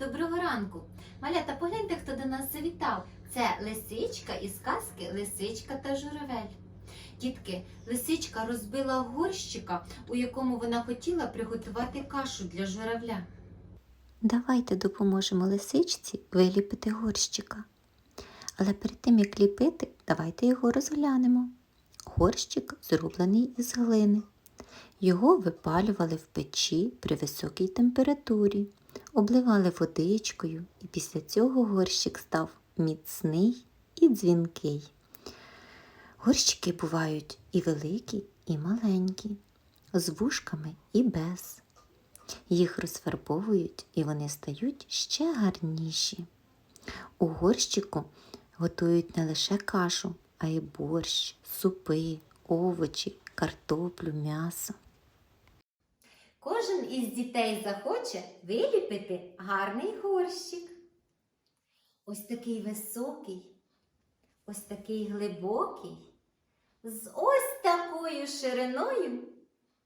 Доброго ранку! Малята, погляньте, хто до нас завітав. Це лисичка із казки Лисичка та журавель. Дітки, лисичка розбила горщика, у якому вона хотіла приготувати кашу для журавля. Давайте допоможемо лисичці виліпити горщика. Але перед тим, як ліпити, давайте його розглянемо. Горщик зроблений із глини. Його випалювали в печі при високій температурі, обливали водичкою, і після цього горщик став міцний і дзвінкий. Горщики бувають і великі, і маленькі, з вушками і без. Їх розфарбовують і вони стають ще гарніші. У горщику готують не лише кашу, а й борщ, супи, овочі, картоплю, м'ясо. Кожен із дітей захоче виліпити гарний горщик. Ось такий високий, ось такий глибокий, з ось такою шириною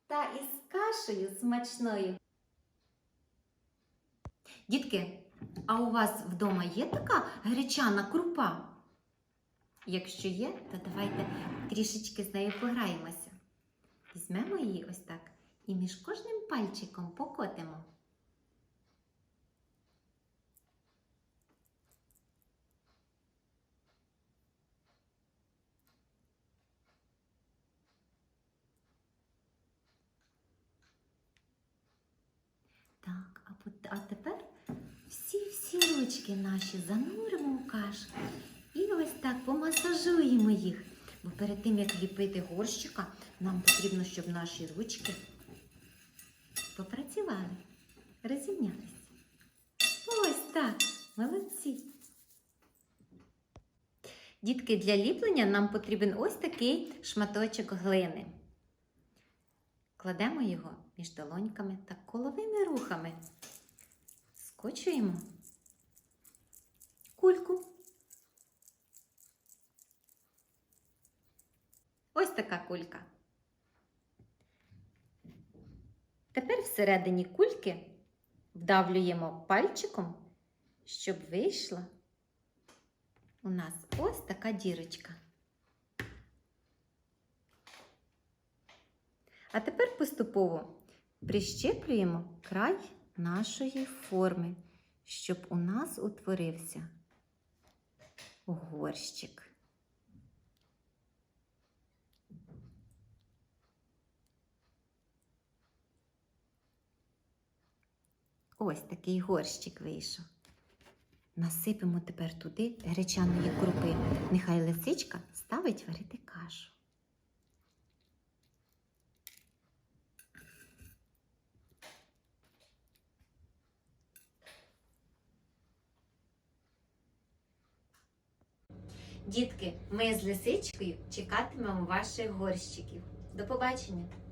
та із кашею смачною. Дітки, а у вас вдома є така гречана крупа? Якщо є, то давайте трішечки з нею пограємося. Візьмемо її ось так і між кожним пальчиком покотимо. Так, а, тепер всі-всі ручки наші зануримо у кашу і ось так помасажуємо їх. Бо перед тим, як ліпити горщика, нам потрібно, щоб наші ручки попрацювали, розімнялись. Ось так, молодці. Дітки, для ліплення нам потрібен ось такий шматочок глини. Кладемо його між долоньками та коловими рухами. Скочуємо кульку. Ось така кулька. Тепер всередині кульки вдавлюємо пальчиком, щоб вийшла у нас ось така дірочка. А тепер поступово прищеплюємо край нашої форми, щоб у нас утворився горщик. Ось такий горщик вийшов. Насипемо тепер туди гречаної крупи. Нехай лисичка ставить варити кашу. Дітки, ми з лисичкою чекатимемо ваших горщиків. До побачення!